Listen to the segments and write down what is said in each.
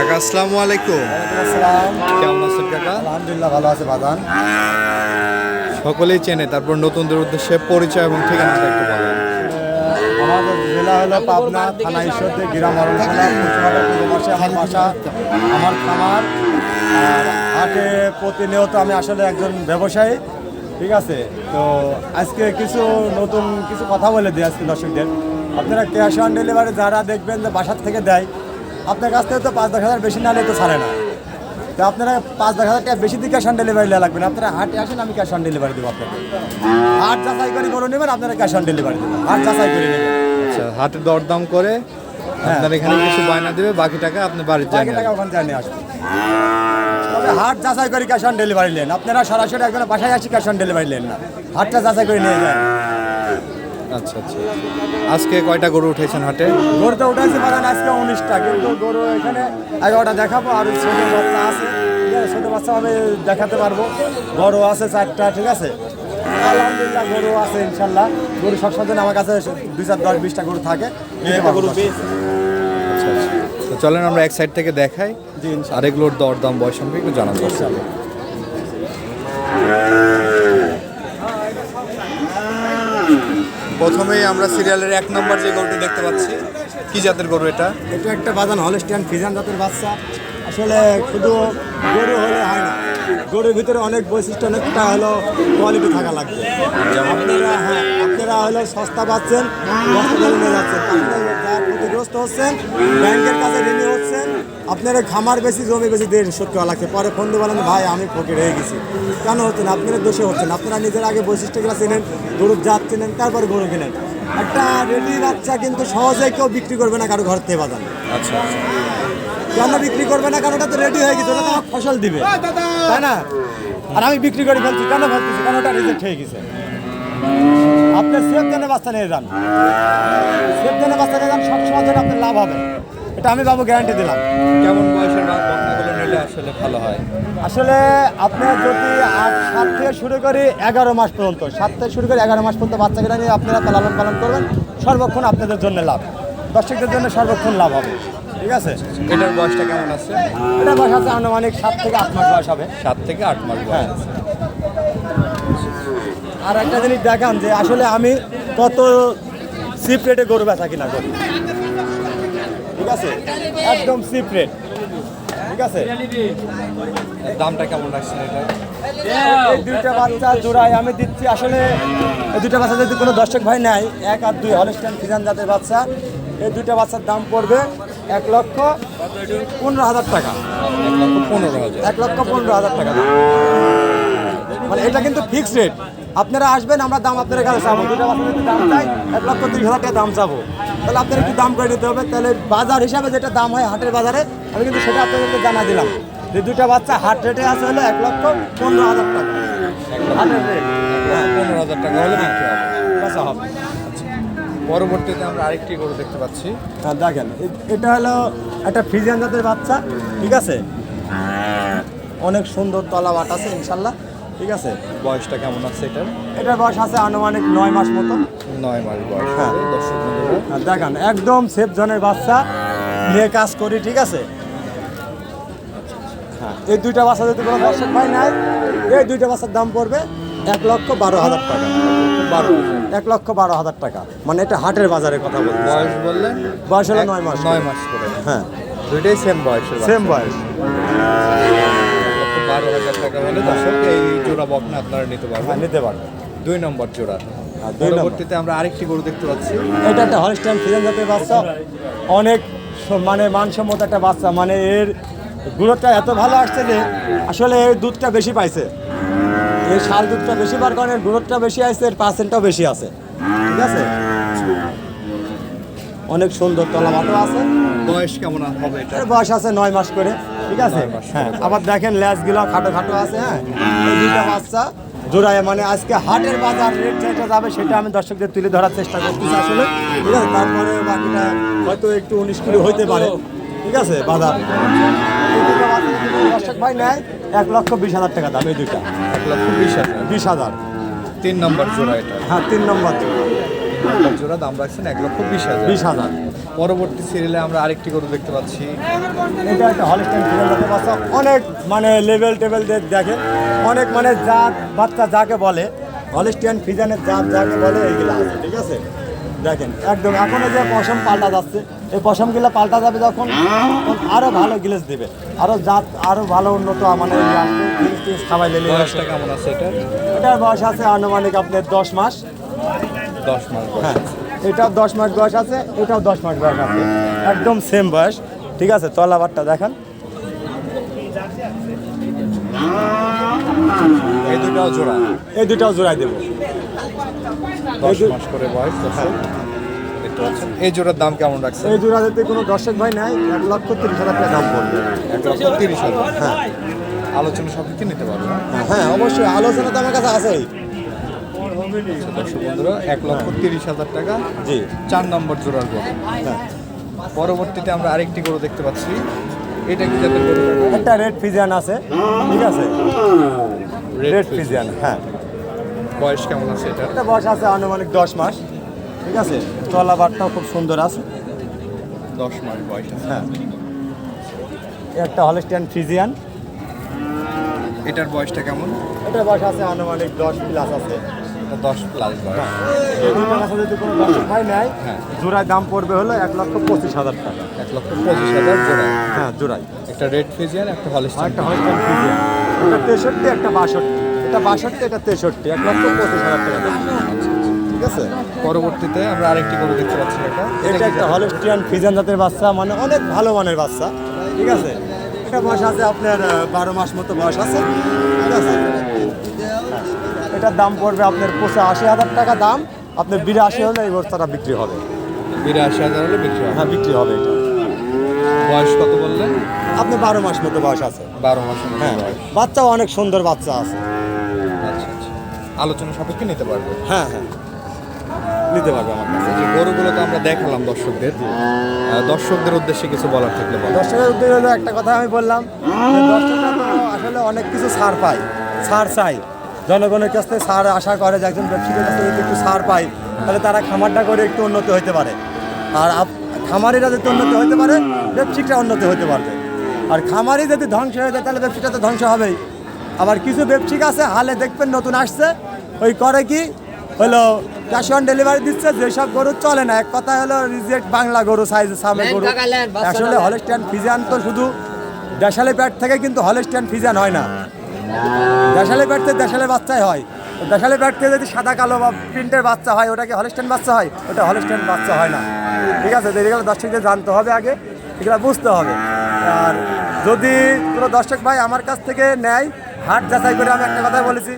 কাকা আসসালামু আলাইকুম। কেমন আছেন কাকা? আলহামদুলিল্লাহ ভালো আছে বাদান। সকলেই চেনে তারপর নতুনদের উদ্দেশ্যে পরিচয় এবং ঠিকানাটা একটু বলেন। আমাদের জেলা হলো পাবনা থানা ঈশ্বরদী গ্রাম পশ্চিমবঙ্গের পূর্ব আমার বাসা আমার খামার। হাটে প্রতিনিয়ত আমি আসলে একজন ব্যবসায়ী ঠিক আছে? তো আজকে কিছু নতুন কিছু কথা বলে দিই আজকে দর্শকদের। আপনারা ক্যাশ অন ডেলিভারি যারা দেখবেন যে বাসার থেকে দেয় আপনার কাছ থেকে তো পাঁচ দশ হাজার বেশি না নিলে তো ছাড়ে না। তো আপনারা পাঁচ দশ হাজার টাকা বেশি দিয়ে ক্যাশ অন ডেলিভারি লাগবে না। আপনারা হাটে আসেন আমি ক্যাশ অন ডেলিভারি দেবো আপনাকে। হাট যাচাই করে গরু নেবেন আপনারা ক্যাশ অন ডেলিভারি দেবেন। হাট যাচাই করে নেবেন। আচ্ছা হাটে দরদাম করে আপনার এখানে কিছু বায়না দেবে বাকি টাকা আপনি বাড়ির বাকি টাকা ওখানে জানিয়ে আসবেন তবে হাট যাচাই করে ক্যাশ অন ডেলিভারি নেন। আপনারা সরাসরি একজন বাসায় আসি ক্যাশ অন ডেলিভারি নেন না। হাটটা যাচাই করে নিয়ে যান। আচ্ছা আচ্ছা আজকে কয়টা গরু উঠেছেন হাটে? গরু তো উঠেছে পারেন আজকে উনিশটা কিন্তু গরু এখানে এগারোটা দেখাবো আর ছোট বাচ্চা আছে। ছোটো বাচ্চা আমি দেখাতে পারব। বড় আছে চারটা ঠিক আছে? আলহামদুলিল্লাহ গরু আছে ইনশাল্লাহ। গরু সবসময় জন্য আমার কাছে দুই চার দশ বিশটা গরু থাকে। আচ্ছা আচ্ছা। তো চলেন আমরা এক সাইড থেকে দেখাই। আর এগুলোর দরদাম বয়স সম্পর্কে একটু জানাব ইনশাল্লাহ। প্রথমেই আমরা সিরিয়ালের এক নম্বর যে গরুটি দেখতে পাচ্ছি কি জাতের গরু এটা? এটা একটা বাজান হলস্টিয়ান ফিজান জাতের বাচ্চা। আসলে শুধু গরু হলে হয় না গরুর ভিতরে অনেক বৈশিষ্ট্য অনেকটা হলো কোয়ালিটি থাকা লাগবে। আপনারা হ্যাঁ আপনারা হলো সস্তা পাচ্ছেন যাচ্ছেন। ক্ষতিগ্রস্ত হচ্ছেন ব্যাংকের কাছে ঋণী হচ্ছেন। আপনারা খামার বেশি জমি বেশি শোধ করা লাগছে। পরে ফোন দিয়ে বলেন ভাই আমি ফকির হয়ে গেছি। কেন হচ্ছেন? আপনারা দোষে হচ্ছেন। আপনারা নিজের আগে বৈশিষ্ট্যগুলো চেনেন গরুর জাত চেনেন তারপর গরু কেনেন। একটা রেডি বাচ্চা কিন্তু সহজে কেউ বিক্রি করবে না কারও ঘর থেকে বাজান আচ্ছা কেন বিক্রি করবে না কারণ ওটা তো রেডি হয়ে গেছে ওটা তো ফসল দিবে। তাই না? আর আমি বিক্রি করে ফেলছি কেন ফেলতেছি? কারণ ওটা রিজেক্ট হয়ে গেছে। আপনি সেফ বাচ্চা নিয়ে যান? সেফ বাচ্চা নিয়ে যান? সবসময় জন্য আপনার লাভ হবে। এটা আমি বাবু গ্যারান্টি দিলাম। কেমন বয়সের বা- নিলে আসলে ভালো হয়? আসলে আপনার যদি আট সাত থেকে শুরু করি এগারো মাস পর্যন্ত সাত থেকে শুরু করে এগারো মাস পর্যন্ত বাচ্চাকে নিয়ে আপনারা লালন পালন করবেন সর্বক্ষণ আপনাদের জন্য লাভ। দর্শকদের জন্য সর্বক্ষণ লাভ হবে। ঠিক আছে? এটার বয়সটা কেমন আছে? এটার বয়স আছে আনুমানিক সাত থেকে আট মাস বয়স হবে। সাত থেকে আট মাস হ্যাঁ। বয়স আর একটা জিনিস দেখান যে আসলে আমি কত চিপ রেটে গরু বেচা কিনা করি। ঠিক আছে? একদম চিপ রেট ঠিক আছে? দামটা কেমন রাখছেন এটা? এই দুইটা বাচ্চা জোড়ায় আমি দিচ্ছি আসলে এই দুইটা বাচ্চা যদি কোনো দর্শক ভাই নাই এক আর দুই হলস্টাইন ফিজান জাতের বাচ্চা এই দুইটা বাচ্চার দাম পড়বে এক লক্ষ পনেরো হাজার টাকা। এক লক্ষ পনেরো হাজার। এক লক্ষ পনেরো হাজার টাকা মানে এটা কিন্তু ফিক্সড রেট আপনারা আসবেন আমরা দাম আপনাদের কাছে চাবো। দুটো দাম চাই এক লক্ষ তিরিশ হাজার টাকা দাম চাবো। তাহলে আপনার একটু দাম করে নিতে হবে। তাহলে বাজার হিসাবে যেটা দাম হয় হাটের বাজারে আমি কিন্তু সেটা আপনাদেরকে জানা দিলাম। যে দুটা বাচ্চা হাট রেটে আছে হলো এক লক্ষ পনেরো হাজার টাকা। হাটের রেট? পনেরো হাজার টাকা হলে বিক্রি হবে। বেচা হবে। পরবর্তীতে আমরা আরেকটি গরু দেখতে পাচ্ছি। হ্যাঁ দেখেন এটা হলো একটা ফ্রিজিয়ান জাতের বাচ্চা ঠিক আছে? অনেক সুন্দর তলা বাট আছে ইনশাল্লাহ। ঠিক আছে? বয়সটা কেমন আছে এটার? এটার বয়স আছে আনুমানিক নয় মাস মতো। নয় মাস বয়স হ্যাঁ। দর্শক দেখেন একদম সেফ জনের বাচ্চা নিয়ে কাজ করি ঠিক আছে? হ্যাঁ এই দুইটা বাচ্চা যদি কোনো দর্শক ভাই নাই এই দুইটা বাচ্চার দাম পড়বে এক লক্ষ বারো হাজার টাকা। বারো এক লক্ষ বারো হাজার টাকা। মানে এটা হাটের বাজারে কথা বলছি। বয়স বললেন বয়স হলো নয় মাস। নয় মাস করে। হ্যাঁ। দুইটাই সেম বয়স সেম বয়স। বাচ্চা। বারো হাজার টাকা হলে দর্শক এই জোড়া বকনা আপনারা নিতে হ্যাঁ পারবেন নিতে পারবে দুই নম্বর জোড়া। হ্যাঁ। পরবর্তীতে আমরা আরেকটি গরু দেখতে পাচ্ছি। এটা একটা হলস্টাইন ফিজেন জাতের বাচ্চা। অনেক মানে মানসম্মত একটা বাচ্চা। মানে এর গুণটা এত ভালো আসছে যে আসলে এর দুধটা বেশি পাইছে। এর শাল দুধটা বেশি বার কারণ এর বেশি আসছে এর পার্সেন্টটাও বেশি আছে। ঠিক আছে? অনেক সুন্দর তলা মাটো আছে। বয়স কেমন হবে এটা? এর বয়স আছে নয় মাস করে। ঠিক আছে? হ্যাঁ আবার দেখেন ল্যাসগুলো খাটো খাটো আছে হ্যাঁ? এই দুইটা বাচ্চা জোড়ায় মানে আজকে হাটের বাজার রেট যেটা যাবে সেটা আমি দর্শকদের তুলে ধরার চেষ্টা করতেছি আসলে। ঠিক আছে? তারপরে বাকিটা হয়তো একটু উনিশ কিলো হইতে পারে। ঠিক আছে? বাজার। দর্শক ভাই নেয় এক লক্ষ বিশ হাজার টাকা দাম এই দুইটা। এক লক্ষ বিশ হাজার। বিশ হাজার। তিন নম্বর জোড়া এটা। হ্যাঁ তিন নম্বর তিন নম্বর জোড়া দাম রাখছেন এক লক্ষ বিশ হাজার। বিশ হাজার। পরবর্তী সিরিয়ালে আমরা আরেকটি গরু দেখতে পাচ্ছি। এটা একটা হলিস্টাইন ফিমেল জাতের বাচ্চা অনেক মানে লেভেল টেবেল দেখে অনেক মানে জাত বাচ্চা যাকে বলে হলিস্টিয়ান ফিজানের জাত যাকে বলে এইগুলো আছে ঠিক আছে? দেখেন একদম এখন যে পশম পাল্টা যাচ্ছে এই পশমগুলো পাল্টা যাবে যখন তখন আরও ভালো গিলেস দেবে। আরও জাত আরও ভালো উন্নত মানে টিলেস খাওয়াই লেলে বয়সটা কেমন আছে এটা এটার বয়স আছে আনুমানিক আপনার দশ মাস। দশ মাস হ্যাঁ। এটাও দশ মাস বয়স আছে এটাও দশ মাস বয়স আছে। একদম সেম বয়স। ঠিক আছে তলাবারটা দেখান। এই দুটাও জোড়া। এই দুটাও জোড়াই দেবো। দশ মাস করে বয়স দর্শক এই জোড়ার দাম কেমন রাখছে এই জোড়া যদি কোনো দর্শক ভাই নাই এক লক্ষ তিরিশ হাজার টাকা দাম পড়বে। এক লক্ষ তিরিশ হাজার। হ্যাঁ। আলোচনা সাপেক্ষে নিতে পারবে। হ্যাঁ অবশ্যই। আলোচনা তো আমার কাছে আছেই। দর্শক বন্ধুরা এক লক্ষ তিরিশ হাজার টাকা জি। চার নম্বর জোড়ার গরু। পরবর্তীতে আমরা আরেকটি গরু দেখতে পাচ্ছি। এটা কি জাতের গরু? একটা রেড ফিজিয়ান আছে ঠিক আছে? Red Fijian. হ্যাঁ। বয়স কেমন আছে এটা? এটা বয়স আছে আনুমানিক দশ মাস ঠিক আছে? তলাবারটাও খুব সুন্দর আছে। দশ মাস বয়স হ্যাঁ। একটা হলিস্টিয়ান ফিজিয়ান। এটার বয়সটা কেমন? এটা বয়স আছে আনুমানিক দশ প্লাস আছে। এটা দশ প্লাস এই কাছে যদি কোনো দর্শক ভাই নেয়। হ্যাঁ। জোড়ায় দাম পড়বে হলো এক লক্ষ পঁচিশ হাজার টাকা। এক লক্ষ পঁচিশ হাজার জোড়া হ্যাঁ জোড়াই একটা রেড ফিজিয়ান একটা আর একটা ফিজিয়ান এটা তেষট্টি একটা বাষট্টি। এটা বাষট্টি এটা তেষট্টি। এক লক্ষ পঁচিশ হাজার টাকা। ঠিক আছে? পরবর্তীতে আমরা আরেকটি গরু দেখতে পাচ্ছি এটা। এটা একটা হলিস্টিয়ান ফিজিয়ান জাতের বাচ্চা মানে অনেক ভালো মানের বাচ্চা। ঠিক আছে? এটা বয়স আছে আপনার বারো মাস মতো বয়স আছে। ঠিক আছে? হ্যাঁ। এটার দাম পড়বে আপনার পঁচা আশি হাজার টাকা দাম। আপনার বিরাশি হলে এই বস্তাটা বিক্রি হবে। বিরাশি হাজার হলে বিক্রি হবে। হ্যাঁ বিক্রি হবে এটা। বয়স কত বললেন আপনি বারো মাস মতো বয়স আছে। বারো মতো হ্যাঁ বাচ্চাও অনেক সুন্দর বাচ্চা আছে। আচ্ছা আচ্ছা। আলোচনা সাপেক্ষে নিতে পারবে? হ্যাঁ হ্যাঁ। নিতে পারবে আমার কাছে। যে গরুগুলো তো আমরা দেখালাম দর্শকদের। দর্শকদের উদ্দেশ্যে কিছু বলার থাকলে বলো। দর্শকের উদ্দেশ্যে একটা কথা আমি বললাম। দর্শকরা তো আসলে অনেক কিছু ছাড় পায়। ছাড় চাই জনগণের কাছ থেকে ছাড় আশা করে যে একজন ব্যবসায়ীর কাছ থেকে একটু ছাড় পায় তাহলে তারা খামারটা করে একটু উন্নত হতে পারে। আর খামারিরা যদি উন্নতি হতে পারে ব্যবসায়িকরা উন্নতি হতে পারবে। আর খামারি যদি ধ্বংস হয়ে যায় তাহলে ব্যবসাটা তো ধ্বংস হবেই। আবার কিছু ব্যবসায়িক আছে হালে দেখবেন নতুন আসছে। ওই করে কি? হলো ক্যাশ অন ডেলিভারি দিচ্ছে যেসব গরু চলে না। এক কথা হলো রিজেক্ট বাংলা গরু সাইজ সামনে গরু। আসলে হলস্টিয়ান ফিজান তো শুধু দেশালি প্যাট থেকে কিন্তু হলস্টিয়ান ফিজান হয় না। দেশালি প্যাট থেকে দেশালি বাচ্চাই হয়। দেশালি যদি সাদা, কালো বা প্রিন্টের বাচ্চা হয়, ওটা কি হলস্টিয়ান বাচ্চা হয়? ওটা হলস্টিয়ান বাচ্চা হয় না। ঠিক আছে এগুলো দর্শকদের জানতে হবে আগে, এগুলো বুঝতে হবে। আর যদি কোনো দর্শক ভাই আমার কাছ থেকে নেয়, হাট যাচাই করে আমি একটা কথা বলেছি,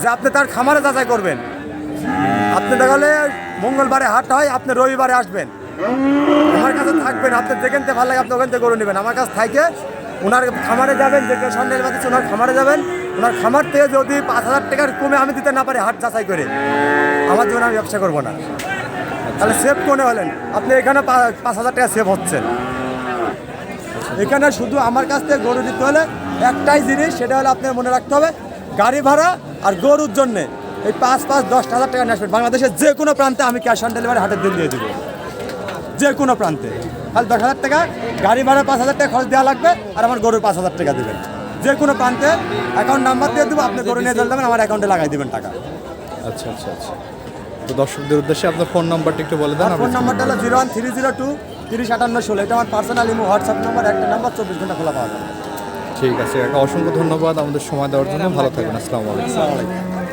যে আপনি তার খামারে যাচাই করবেন। আপনি দেখালে মঙ্গলবারে হাট হয়, আপনি রবিবারে আসবেন। আমার কাছে থাকবেন, আপনি যেখান থেকে ভালো লাগে আপনি ওখান থেকে গরু নেবেন। আমার কাছে থাকে ওনার খামারে যাবেন, যে সন্ধ্যের বাদে ওনার খামারে যাবেন। ওনার খামার থেকে যদি পাঁচ হাজার টাকার কমে আমি দিতে না পারি, হাট যাচাই করে, আমার জন্য আমি ব্যবসা করব না। তাহলে সেভ কোনে হলেন? আপনি এখানে পাঁচ হাজার টাকা সেভ হচ্ছেন এখানে শুধু আমার কাছ থেকে গরু দিতে হলে একটাই জিনিস, সেটা হলো আপনার মনে রাখতে হবে, গাড়ি ভাড়া আর গরুর জন্যে এই পাঁচ পাঁচ, দশ হাজার টাকা নেসবেন বাংলাদেশের যে কোনো প্রান্তে আমি ক্যাশ অন ডেলিভারি হাটের দিন দিয়ে দেবো। যে কোনো প্রান্তে। খালি দশ হাজার টাকা গাড়ি ভাড়া পাঁচ হাজার টাকা খরচ দেওয়া লাগবে আর আমার গরুর পাঁচ হাজার টাকা দেবেন। যে কোনো প্রান্তে অ্যাকাউন্ট নাম্বার দিয়ে দেবো আপনি গরু নিয়ে চলে যাবেন আমার অ্যাকাউন্টে লাগাই দেবেন টাকা। আচ্ছা আচ্ছা আচ্ছা। তো দর্শকদের উদ্দেশ্যে আপনার ফোন নাম্বারটা একটু বলে দেন ফোন নাম্বারটা হলো zero one three zero two তিরিশ আটান্ন ষোলো। এটা আমার পার্সোনাল ইমো হোয়াটসঅ্যাপ নাম্বার একটা নাম্বার চব্বিশ ঘণ্টা খোলা পাওয়া যাবে। ঠিক আছে কাকা অসংখ্য ধন্যবাদ আমাদের সময় দেওয়ার জন্য। ভালো থাকবেন আসসালামু আলাইকুম।